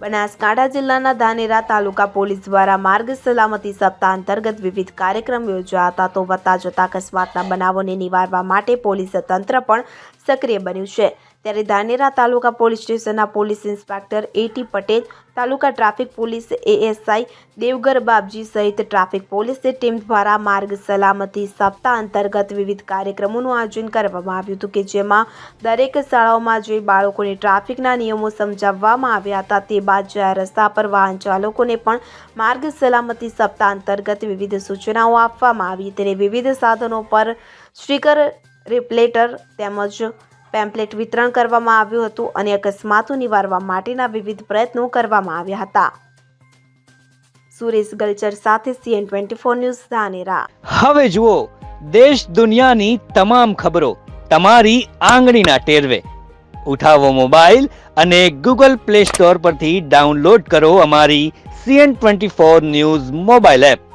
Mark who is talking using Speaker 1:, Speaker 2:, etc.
Speaker 1: બનાસકાંઠા જિલ્લાના ધાનેરા તાલુકા પોલીસ દ્વારા માર્ગ સલામતી સપ્તાહ અંતર્ગત વિવિધ કાર્યક્રમ યોજાયા હતા તો વધતા જતા અકસ્માતના બનાવોને નિવારવા માટે પોલીસ તંત્ર પણ સક્રિય બન્યું છે. ત્યારે ધાનેરા તાલુકા પોલીસ સ્ટેશનના police inspector A T Patel, taluka traffic police ASI Devgar Bapji સહિત ટ્રાફિક પોલીસની ટીમ દ્વારા માર્ગ સલામતી સપ્તાહ અંતર્ગત વિવિધ કાર્યક્રમોનું આયોજન કરવામાં આવ્યું હતું કે જેમાં દરેક શાળાઓમાં જઈ બાળકોને ટ્રાફિકના નિયમો સમજાવવામાં આવ્યા હતા તે બાદ જાહેર રસ્તા પર વાહન ચાલકોને પણ માર્ગ સલામતી સપ્તાહ અંતર્ગત વિવિધ સૂચનાઓ આપવામાં આવી. તેને વિવિધ સાધનો પર સ્ટીકર, રિપ્લેટર તેમજ પેમ્પલેટ વિતરણ કરવામાં આવ્યું હતું અને અકસ્માતો નિવારવા માટેના વિવિધ પ્રયત્નો કરવામાં આવ્યા હતા. સુરેશ ગલચર સાથે CN twenty four news Dhanera.
Speaker 2: હવે જુઓ, દેશ દુનિયાની તમામ ખબરો તમારી આંગળીના ટેરવે. ઉઠાવો મોબાઈલ અને ગૂગલ પ્લે સ્ટોર પરથી ડાઉનલોડ કરો અમારી CN twenty four news mobile app.